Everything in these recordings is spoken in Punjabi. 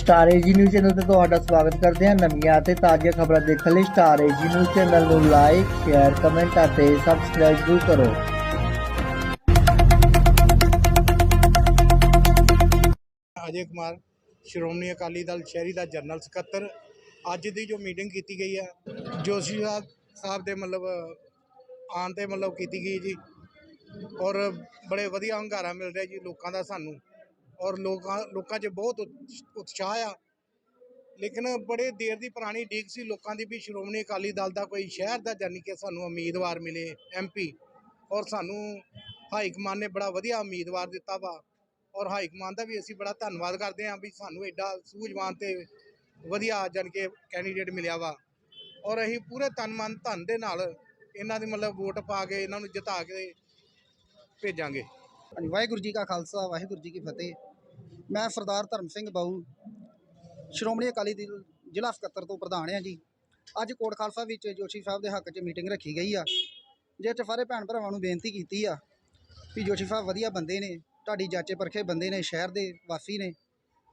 ਸਟਾਰ ਏਜੀ ਨਿਊਜ਼ ਚੈਨਲ ਤੇ ਤੁਹਾਡਾ ਸਵਾਗਤ ਕਰਦੇ ਹਾਂ ਨਵੀਆਂ ਅਤੇ ਤਾਜ਼ੀਆਂ ਖਬਰਾਂ ਦੇਖਣ ਲਈ ਸਟਾਰ ਏਜੀ ਨਿਊਜ਼ ਚੈਨਲ ਨੂੰ ਲਾਈਕ ਸ਼ੇਅਰ ਕਮੈਂਟ ਅਤੇ ਸਬਸਕ੍ਰਾਈਬ ਜ਼ਰੂਰ ਕਰੋ। ਅਜੇ ਕੁਮਾਰ, ਸ਼੍ਰੋਮਣੀ ਅਕਾਲੀ ਦਲ ਸ਼ਹਿਰੀ ਦਾ ਜਨਰਲ ਸਕੱਤਰ। ਅੱਜ ਦੀ ਜੋ ਮੀਟਿੰਗ ਕੀਤੀ ਗਈ ਹੈ, ਜੋਸ਼ੀ ਸਾਹਿਬ ਸਾਹਿਬ ਦੇ ਮਤਲਬ, ਆਉਣ ਤੇ ਮਤਲਬ ਕੀਤੀ ਗਈ ਜੀ। ਔਰ ਬੜੇ ਵਧੀਆ ਹੰਗਾਰਾ ਮਿਲ ਰਿਹਾ ਜੀ ਲੋਕਾਂ ਦਾ ਸਾਨੂੰ। ਔਰ ਲੋਕਾਂ ਲੋਕਾਂ 'ਚ ਬਹੁਤ ਉਤਸ਼- ਉਤਸ਼ਾਹ ਆ। ਲੇਕਿਨ ਬੜੇ ਦੇਰ ਦੀ ਪੁਰਾਣੀ ਡੀਕ ਸੀ, ਲੋਕਾਂ ਦੀ ਵੀ ਸ਼੍ਰੋਮਣੀ ਅਕਾਲੀ ਦਲ ਦਾ ਕੋਈ ਸ਼ਹਿਰ ਦਾ ਜਾਨੀ ਕਿ ਸਾਨੂੰ ਉਮੀਦਵਾਰ ਮਿਲੇ ਐਮਪੀ ਔਰ ਸਾਨੂੰ ਹਾਈ ਕਮਾਨ ਨੇ ਬੜਾ ਵਧੀਆ ਉਮੀਦਵਾਰ ਦਿੱਤਾ ਵਾ। ਔਰ ਹਾਈ ਕਮਾਨ ਦਾ ਵੀ ਅਸੀਂ ਬੜਾ ਧੰਨਵਾਦ ਕਰਦੇ ਹਾਂ ਵੀ ਸਾਨੂੰ ਐਡਾ ਸੂਝਵਾਨ ਤੇ ਵਧੀਆ ਜਾਣੀ ਕਿ ਕੈਂਡੀਡੇਟ ਮਿਲਿਆ ਵਾ। ਔਰ ਅਸੀਂ ਪੂਰੇ ਤਨ ਮਨ ਧਨ ਦੇ ਨਾਲ ਇਹਨਾਂ ਦੀ ਮਤਲਬ ਵੋਟ ਪਾ ਕੇ ਇਹਨਾਂ ਨੂੰ ਜਿਤਾ ਕੇ ਭੇਜਾਂਗੇ। ਵਾਹਿਗੁਰੂ ਜੀ ਕਾ ਖਾਲਸਾ, ਵਾਹਿਗੁਰੂ ਜੀ ਕੀ ਫਤਿਹ। ਮੈਂ ਸਰਦਾਰ ਧਰਮ ਸਿੰਘ ਬਾਊ, ਸ਼੍ਰੋਮਣੀ ਅਕਾਲੀ ਦਲ ਜ਼ਿਲ੍ਹਾ ਸਕੱਤਰ ਤੋਂ ਪ੍ਰਧਾਨ ਹਾਂ ਜੀ। ਅੱਜ ਕੋਟ ਖਾਲਸਾ ਵਿੱਚ ਜੋਸ਼ੀ ਸਾਹਿਬ ਦੇ ਹੱਕ 'ਚ ਮੀਟਿੰਗ ਰੱਖੀ ਗਈ ਆ, ਜਿਸ 'ਚ ਸਾਰੇ ਭੈਣ ਭਰਾਵਾਂ ਨੂੰ ਬੇਨਤੀ ਕੀਤੀ ਆ ਵੀ ਜੋਸ਼ੀ ਸਾਹਿਬ ਵਧੀਆ ਬੰਦੇ ਨੇ, ਤੁਹਾਡੀ ਜਾਚੇ ਪਰਖੇ ਬੰਦੇ ਨੇ, ਸ਼ਹਿਰ ਦੇ ਵਾਸੀ ਨੇ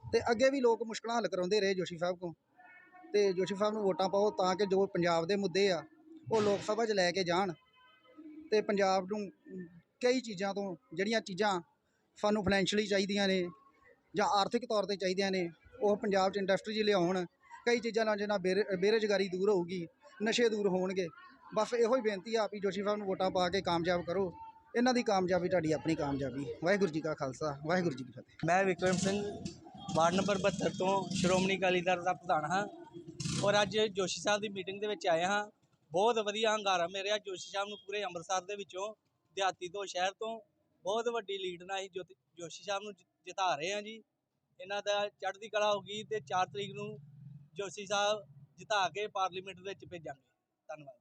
ਤੇ ਅੱਗੇ ਵੀ ਲੋਕ ਮੁਸ਼ਕਲਾਂ ਹੱਲ ਕਰਾਉਂਦੇ ਰਹੇ ਜੋਸ਼ੀ ਸਾਹਿਬ ਕੋਲ। ਤੇ ਜੋਸ਼ੀ ਸਾਹਿਬ ਨੂੰ ਵੋਟਾਂ ਪਾਓ ਤਾਂ ਕਿ ਜੋ ਪੰਜਾਬ ਦੇ ਮੁੱਦੇ ਆ, ਉਹ ਲੋਕ ਸਭਾ 'ਚ ਲੈ ਕੇ ਜਾਣ ਤੇ ਪੰਜਾਬ ਨੂੰ ਕਈ ਚੀਜ਼ਾਂ ਤੋਂ, ਜਿਹੜੀਆਂ ਚੀਜ਼ਾਂ ਸਾਨੂੰ ਫਾਈਨੈਂਸ਼ੀਅਲੀ ਚਾਹੀਦੀਆਂ ਨੇ ਜਾਂ ਆਰਥਿਕ ਤੌਰ ਤੇ ਚਾਹੀਦੀਆਂ ਨੇ, ਉਹ ਪੰਜਾਬ 'ਚ ਇੰਡਸਟਰੀ ਲਿਆਉਣ, ਕਈ ਚੀਜ਼ਾਂ ਨਾਲ ਜਿਹਨਾਂ ਬੇਰ- ਬੇਰੁਜ਼ਗਾਰੀ ਦੂਰ ਹੋਊਗੀ, ਨਸ਼ੇ ਦੂਰ ਹੋਣਗੇ। ਬਸ ਇਹੋ ਹੀ ਬੇਨਤੀ ਆ ਵੀ ਜੋਸ਼ੀ ਸਾਹਿਬ ਨੂੰ ਵੋਟਾਂ ਪਾ ਕੇ ਕਾਮਯਾਬ ਕਰੋ। ਇਹਨਾਂ ਦੀ ਕਾਮਯਾਬੀ, ਤੁਹਾਡੀ ਆਪਣੀ ਕਾਮਯਾਬੀ। ਵਾਹਿਗੁਰੂ ਜੀ ਕਾ ਖਾਲਸਾ, ਵਾਹਿਗੁਰੂ ਜੀ ਕੀ ਫਤਿਹ। ਮੈਂ ਵਿਕਰਮ ਸਿੰਘ, ਵਾਰਡ ਨੰਬਰ 72 ਤੋਂ ਸ਼੍ਰੋਮਣੀ ਅਕਾਲੀ ਦਲ ਦਾ ਪ੍ਰਧਾਨ ਹਾਂ ਔਰ ਅੱਜ ਜੋਸ਼ੀ ਸਾਹਿਬ ਦੀ ਮੀਟਿੰਗ ਦੇ ਵਿੱਚ ਆਇਆ ਹਾਂ। ਬਹੁਤ ਵਧੀਆ ਹੰਗਾਰਾ ਮਿਲ ਰਿਹਾ ਜੋਸ਼ੀ ਸਾਹਿਬ ਨੂੰ ਪੂਰੇ ਅੰਮ੍ਰਿਤਸਰ ਦੇ ਵਿੱਚੋਂ, ਦਿਹਾਤੀ ਤੋਂ ਸ਼ਹਿਰ ਤੋਂ। ਬਹੁਤ ਵੱਡੀ ਲੀਡ ਨਾਲ ਹੀ ਜੋਤੀ- ਜੋਸ਼ੀ ਸਾਹਿਬ ਨੂੰ ਜਿਤਾ ਰਹੇ ਹਾਂ ਜੀ। ਇਹਨਾਂ ਦਾ ਚੜ੍ਹਦੀ ਕਲਾ ਹੋ ਗਈ ਤੇ 4 ਤਰੀਕ ਨੂੰ ਜੋਸ਼ੀ ਸਾਹਿਬ ਜਿਤਾ ਕੇ ਪਾਰਲੀਮੈਂਟ ਵਿੱਚ ਭੇਜਾਂਗੇ। ਧੰਨਵਾਦ।